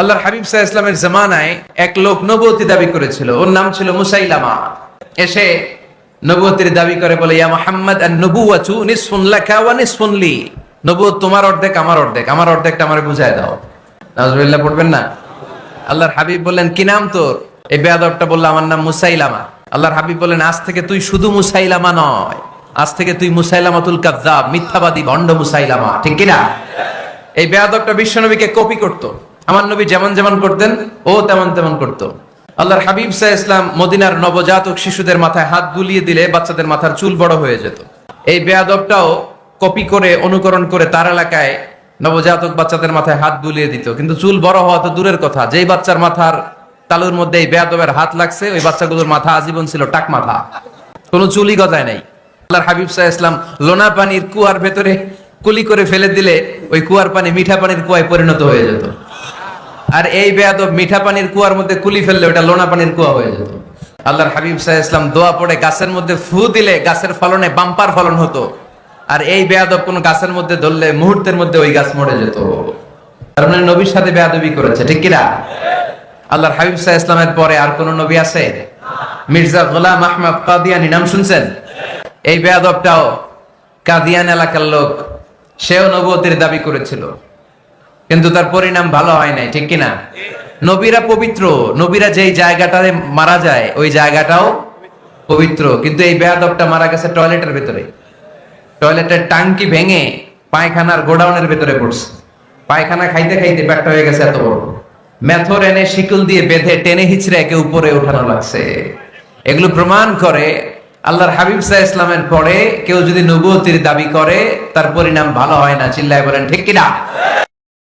আল্লাহর হাবিব সাহা ইসলামের জামানায় এক লোক নবতী দাবি করেছিল। ওর নাম ছিল মুসাইলামা। এসে নবতির দাবি করে বলে, ইয়া মোহাম্মদ আর নবুয়াচু তোমার অর্ধেক, আমার অর্ধেক, আমার অর্ধেকটা আমারে বুঝায় দাও। নাজবিল্লাহ পড়বেন না? আল্লাহর হাবিব বললেন, কি নাম তোর? এই বেয়াদবটা বলল, আমার নাম মুসাইলামা। আল্লাহর হাবিব বললেন, আজ থেকে তুই শুধু মুসাইলামা নয়, আজ থেকে তুই মুসাইলামাতুল কাযযাব মিথ্যাবাদী, ভণ্ড মুসাইলামা। ঠিক কি এই বেয়াদবটা বিশ্বনবীকে কপি করত। আমার নবী যেমন যেমন করতেন, ও তেমন তেমন করত। আল্লাহর হাবিব সাহ ইসলাম মদিনার নবজাতক শিশুদের মাথায় হাত বুলিয়ে দিলে বাচ্চাদের মাথার চুল বড় হয়ে যেত। এই বেয়াদবটাও কপি করে, অনুকরণ করে তার এলাকায় নবজাতক বাচ্চাদের মাথায় হাত বুলিয়ে দিত। কিন্তু চুল বড় হওয়া তো দূরের কথা। যেই বাচ্চার মাথার তালুর মধ্যে এই বেয়াদবের হাত লাগছে, ওই বাচ্চাগুলোর মাথা আজীবন ছিল টাক মাথা। কোনো চুলই গজায় নাই। আল্লাহর হাবিব সাহ ইসলাম লোনা পানির কুয়ার ভেতরে কুলি করে ফেলে দিলে ওই কুয়ার পানি মিঠা পানির কুয়ায় পরিণত হয়ে যেত। আর এই বেয়াদব মিঠা পানির কুয়ার মধ্যে কুলি ফেললে ওটা লোনা পানির কুয়া হয়ে যেত। আল্লাহর হাবিব সাহ ইসলাম দোয়া পড়ে, গাছের মধ্যে ফু দিলে গাছের ফলনে বাম্পার ফলন হতো। আর এই বেয়াদব কোন গাছের মধ্যে ধরলে মুহূর্তের মধ্যে ওই গাছ মরে যেত। তার মানে নবীর সাথে বেয়াদবি করেছে, ঠিক কিনা আল্লাহর হাবিব সাহ ইসলামের পরে আর কোন নবী আছে? মির্জা গোলাম আহমদ কাদিয়ানি, নাম শুনছেন? এই বেয়াদবটাও কাদিয়ান এলাকার লোক, সেও নবতির দাবি করেছিল। কিন্তু তার পরিণাম ভালো হয় নাই, ঠিক কিনা? নবীরা পবিত্র, নবীরা যেই জায়গাটাতে মারা যায়, ওই জায়গাটাও পবিত্র। কিন্তু এই বেয়াদবটা মারা গেছে টয়লেটের ভেতরে। টয়লেটের টাঙ্কি ভেঙে পায়খানার গোডাউনের ভেতরে পড়ছে। পায়খানা খাইতে খাইতে ব্যাগটা হয়ে গেছে এত বড়। মেথর এনে শিকল দিয়ে বেঁধে টেনে হিচড়ে একে উপরে ওঠানো লাগছে। এগুলো প্রমাণ করে আল্লাহর হাবিব সাহ ইসলামের পরে কেউ যদি নবুয়তির দাবি করে, তার পরিণাম ভালো হয় না। চিল্লায় বলেন, ঠিক কিনা?